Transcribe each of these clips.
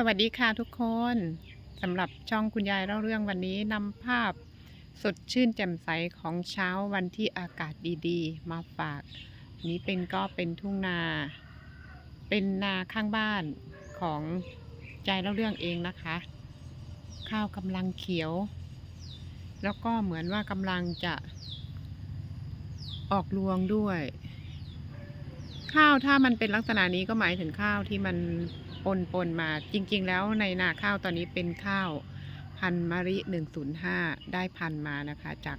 สวัสดีค่ะทุกคนสำหรับช่องคุณยายเล่าเรื่องวันนี้นำภาพสดชื่นแจ่มใสของเช้าวันที่อากาศดีๆ มาฝาก นี้เป็นก็เป็นทุ่งนา เป็นนาข้างบ้านของยายเล่าเรื่องเองนะคะ ข้าวกำลังเขียว แล้วก็เหมือนว่ากำลังจะ ออกรวงด้วย ข้าวถ้ามันเป็นลักษณะนี้ก็หมายถึงข้าวที่มัน ปนปนมาจริง ๆ แล้วในนาข้าวตอนนี้เป็นข้าวพันมะริ 105 ได้พันมานะคะจาก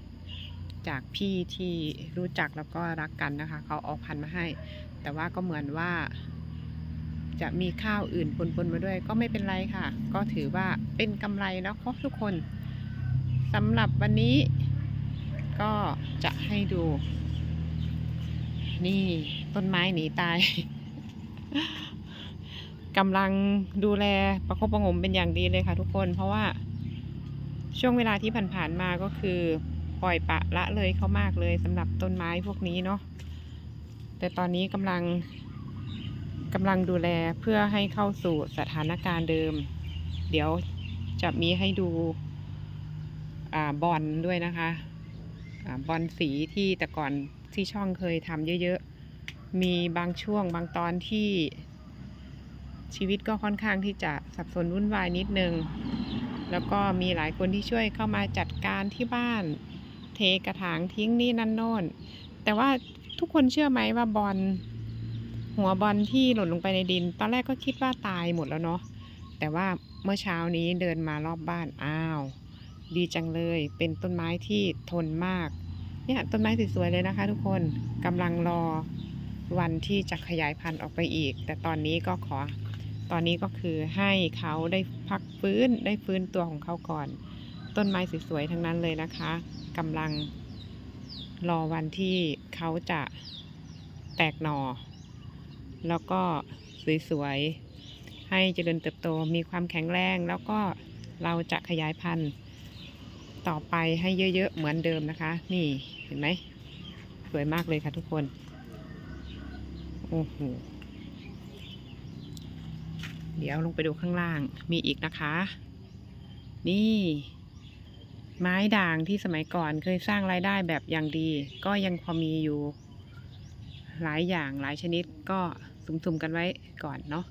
จากพี่ที่รู้จักแล้วก็รักกันนะคะ เขาเอาพันมาให้ แต่ว่าก็เหมือนว่า จะมีข้าวอื่นปนๆมาด้วย ก็ไม่เป็นไรค่ะ ก็ถือว่าเป็นกำไรแล้วครับทุกคนสำหรับวันนี้ ก็จะให้ดู นี่ต้นไม้หนีตาย กำลังดูแลประคบประงมเป็นอย่างดีเลยค่ะทุกคน เพราะว่าช่วงเวลาที่ผ่านๆมาก็คือปล่อยปะละเลยเขามากเลยสำหรับต้นไม้พวกนี้เนาะแต่ตอนนี้กำลังกำลังดูแลเพื่อให้เข้าสู่สถานการณ์เดิม เดี๋ยวจะมีให้ดูอบอลด้วยนะคะอบอลสีที่แต่ก่อนที่ช่องเคยทำเยอะๆ มีบางช่วงบางตอนที่ ชีวิตก็ค่อนข้างที่จะสับสนวุ่นวายนิดนึง แล้วก็มีหลายคนที่ช่วยเข้ามาจัดการที่บ้าน เทกระถางทิ้งนี่นั่นโน่น แต่ว่าทุกคนเชื่อไหมว่าบอลหัวบอลที่หล่นลงไปในดิน ตอนแรกก็คิดว่าตายหมดแล้วเนาะ แต่ว่าเมื่อเช้านี้เดินมารอบบ้าน อ้าว ดีจังเลย เป็นต้นไม้ที่ทนมาก เนี่ยต้นไม้สวยๆเลยนะคะ ทุกคนกำลังรอวันที่จะขยายพันธุ์ออกไปอีก แต่ตอนนี้ก็ขอ ตอนนี้ก็คือให้เขาได้พักฟื้นได้ฟื้นตัวของเขาก่อน ต้นไม้สวยๆทั้งนั้นเลยนะคะกำลังรอวันที่เขาจะแตกหน่อ แล้วก็สวยๆ ให้เจริญเติบโตมีความแข็งแรง แล้วก็เราจะขยายพันธุ์ต่อไปให้เยอะๆ เหมือนเดิมนะคะ นี่เห็นไหม สวยมากเลยค่ะทุกคน โอ้โห เดี๋ยวลงไปดูข้างล่างมีอีกนะคะ นี่ ไม้ด่างที่สมัยก่อนเคยสร้างรายได้แบบอย่างดี ก็ยังพอมีอยู่ หลายอย่างหลายชนิดก็สุ่มๆกันไว้ก่อนเนาะ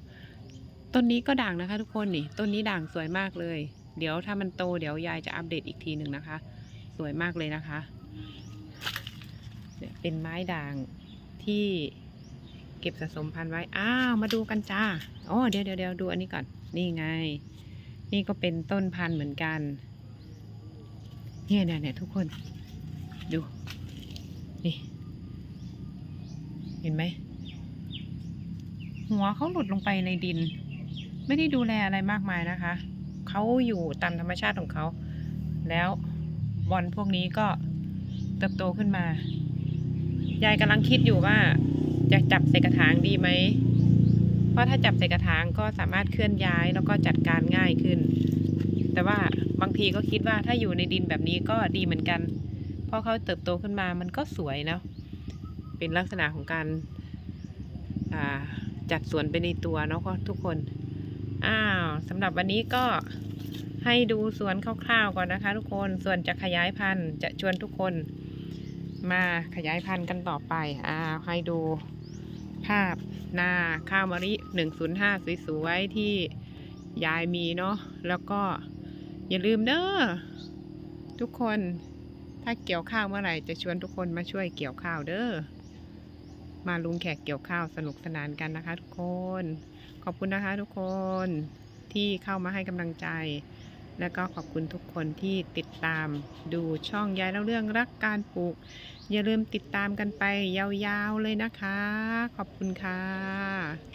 ต้นนี้ก็ด่างนะคะทุกคนนี่ต้นนี้ด่างสวยมากเลย เดี๋ยวถ้ามันโตเดี๋ยวยายจะอัปเดตอีกทีหนึ่งนะคะ สวยมากเลยนะคะเนี่ยเป็นไม้ด่างที่ เก็บสะสมพันธุ์ไว้ อ้าว มาดูกันจ้าอ๋อเดี๋ยวเดี๋ยวเดี๋ยวดูอันนี้ก่อน นี่ไง นี่ก็เป็นต้นพันธุ์เหมือนกัน เนี่ยเนี่ยเนี่ยทุกคน ดู นี่ เห็นไหม หัวเขาหลุดลงไปในดิน ไม่ได้ดูแลอะไรมากมายนะคะ เขาอยู่ตามธรรมชาติของเขา แล้วบอลพวกนี้ก็เติบโตขึ้นมา ยายกำลังคิดอยู่ว่า จะจับใส่กระถางดีไหม เพราะถ้าจับใส่กระถางก็สามารถเคลื่อนย้ายแล้วก็จัดการง่ายขึ้น แต่ว่าบางทีก็คิดว่าถ้าอยู่ในดินแบบนี้ก็ดีเหมือนกัน เพราะเขาเติบโตขึ้นมามันก็สวยเนาะเป็นลักษณะของการาจัดสวนไปในตัวเนาะทุกคน อ้าวสำหรับวันนี้ก็ให้ดูสวนคร่าวๆก่อนนะคะ ทุกคน ส่วนจะขยายพันธุ์จะชวนทุกคนมาขยายพันธุ์กันต่อไปอ้าวให้ดู ภาพหน้าข้าวมะริ105 สวยๆ ที่ยายมีเนาะแล้วก็อย่าลืมเด้อทุกคนถ้าเกี่ยวข้าวเมื่อไหร่จะชวนทุกคนมาช่วยเกี่ยวข้าวเด้อมาลุงแขกเกี่ยวข้าวสนุกสนานกันนะคะ ทุกคน ขอบคุณนะคะ ทุกคนที่เข้ามาให้กำลังใจ แล้วก็ขอบคุณทุกคนที่ติดตามดูช่องยายเล่าเรื่องรักการปลูก อย่าลืมติดตามกันไปยาวๆเลยนะคะ ขอบคุณค่ะ